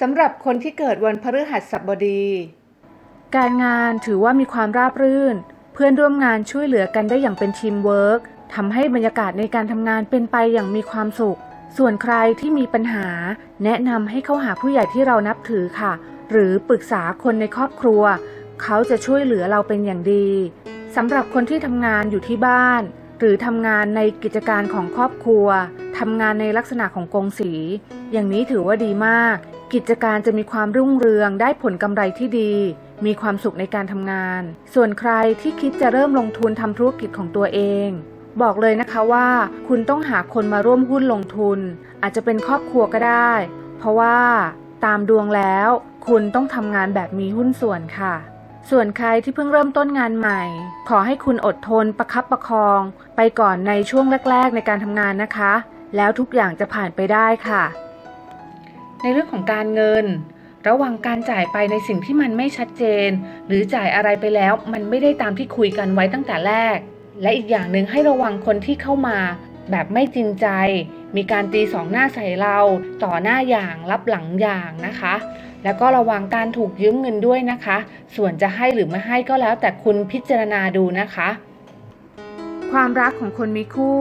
สำหรับคนที่เกิดวันพฤหัสบดี การงานถือว่ามีความราบรื่น เพื่อนร่วมงานช่วยเหลือกันได้อย่างเป็นทีมเวิร์กทำให้บรรยากาศในการทำงานเป็นไปอย่างมีความสุข ส่วนใครที่มีปัญหา แนะนำให้เข้าหาผู้ใหญ่ที่เรานับถือค่ะ หรือปรึกษาคนในครอบครัว เขาจะช่วยเหลือเราเป็นอย่างดีสำหรับคนที่ทำงานอยู่ที่บ้าน หรือทำงานในกิจการของครอบครัวทำงานในลักษณะของกงสี อย่างนี้ถือว่าดีมาก กิจการจะมีความรุ่งเรืองได้ผลกำไรที่ดี มีความสุขในการทำงาน ส่วนใครที่คิดจะเริ่มลงทุนทำธุรกิจของตัวเอง บอกเลยนะคะว่าคุณต้องหาคนมาร่วมหุ้นลงทุน อาจจะเป็นครอบครัวก็ได้ เพราะว่าตามดวงแล้ว คุณต้องทำงานแบบมีหุ้นส่วนค่ะ ส่วนใครที่เพิ่งเริ่มต้นงานใหม่ ขอให้คุณอดทนประคับประคอง ไปก่อนในช่วงแรก ๆ ในการทำงานนะคะ แล้วทุกอย่างจะผ่านไปได้ค่ะ ในเรื่องของการเงิน ระวังการจ่ายไปในสิ่งที่มันไม่ชัดเจน หรือจ่ายอะไรไปแล้วมันไม่ได้ตามที่คุยกันไว้ตั้งแต่แรก และอีกอย่างหนึ่งให้ระวังคนที่เข้ามา แบบไม่จริงใจ มีการตีสองหน้าใส่เราต่อหน้าอย่างรับหลังอย่างนะคะ แล้วก็ระวังการถูกยืมเงินด้วยนะคะ ส่วนจะให้หรือไม่ให้ก็แล้วแต่คุณพิจารณาดูนะคะ ความรักของคนมีคู่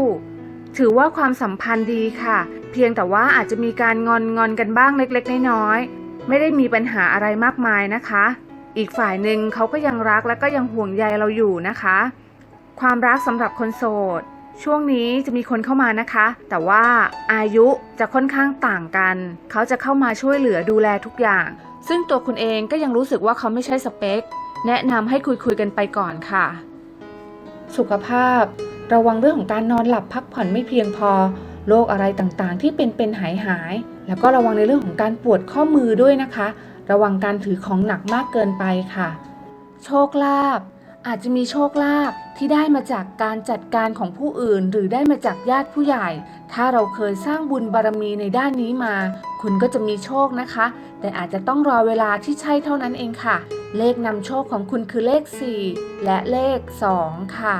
ถือว่าความสัมพันธ์ดีค่ะ เพียงแต่ว่าอาจจะมีการงอนงอนกันบ้างเล็กๆ น้อยๆไม่ได้มีปัญหาอะไรมากมายนะคะ อีกฝ่ายหนึ่งเขาก็ยังรักและก็ยังห่วงใยเราอยู่นะคะ ความรักสำหรับคนโสด ช่วงนี้จะมีคนเข้ามานะคะ แต่ว่าอายุจะค่อนข้างต่างกัน เขาจะเข้ามาช่วยเหลือดูแลทุกอย่าง ซึ่งตัวคุณเองก็ยังรู้สึกว่าเขาไม่ใช่สเปค แนะนำให้คุยคุยๆกันไปก่อนค่ะ สุขภาพ ระวังเรื่องของการนอนหลับพักผ่อนไม่เพียงพอโรคอะไรต่างๆ ที่เป็นเป็นหายหาย แล้วก็ระวังในเรื่องของการปวดข้อมือด้วยนะคะ ระวังการถือของหนักมากเกินไปค่ะ โชคลาภอาจจะมีโชคลาภที่ได้มาจากการจัดการของผู้อื่น หรือได้มาจากญาติผู้ใหญ่ ถ้าเราเคยสร้างบุญบารมีในด้านนี้มา คุณก็จะมีโชคนะคะ แต่อาจจะต้องรอเวลาที่ใช่เท่านั้นเองค่ะ เลขนำโชคของคุณคือเลข 4 และเลข 2 ค่ะ